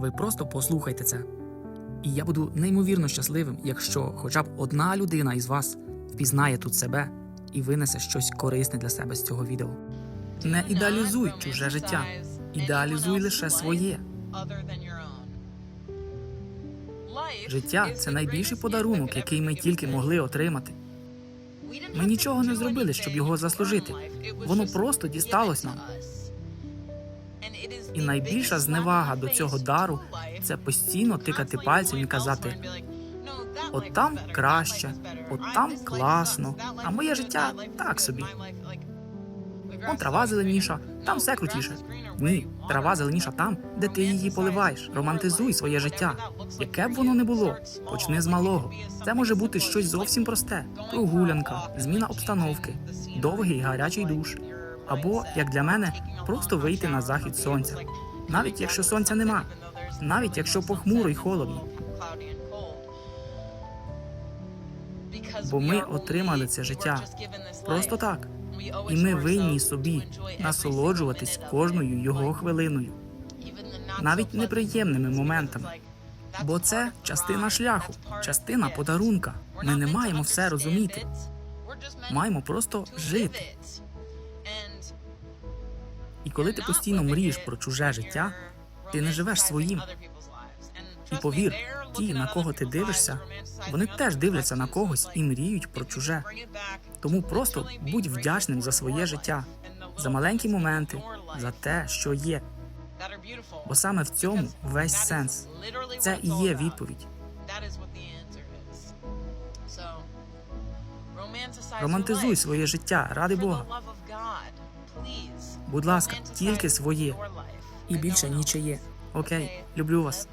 Ви просто послухайте це. І я буду неймовірно щасливим, якщо хоча б одна людина із вас впізнає тут себе і винесе щось корисне для себе з цього відео. Не ідеалізуй чуже життя, ідеалізуй лише своє. Життя це найбільший подарунок, який ми тільки могли отримати. Ми нічого не зробили, щоб його заслужити. Воно просто дісталось нам. І найбільша зневага до цього дару це постійно тикати пальцем і казати: от там краще, от там класно, а моє життя так собі. Он трава зеленіша, там все крутіше. Ні, трава зеленіша там, де ти її поливаєш. Романтизуй своє життя. Яке б воно не було, почни з малого. Це може бути щось зовсім просте: прогулянка, зміна обстановки, довгий гарячий душ. Або, як для мене, просто вийти на захід сонця. Навіть якщо сонця нема, навіть якщо похмуро й холодно. Бо ми отримали це життя Просто так. І ми винні собі насолоджуватись кожною його хвилиною, навіть неприємними моментами. Бо це частина шляху, частина подарунка. Ми не маємо все розуміти. Маємо просто жити. І коли ти постійно мрієш про чуже життя, ти не живеш своїм. І повір, ті, на кого ти дивишся, вони теж дивляться на когось і мріють про чуже. Тому просто будь вдячним за своє життя, за маленькі моменти, за те, що є. Бо саме в цьому весь сенс. Це і є відповідь. Романтизуй своє життя, ради Бога. Будь ласка, тільки своє і більше нічиє. Окей, люблю вас.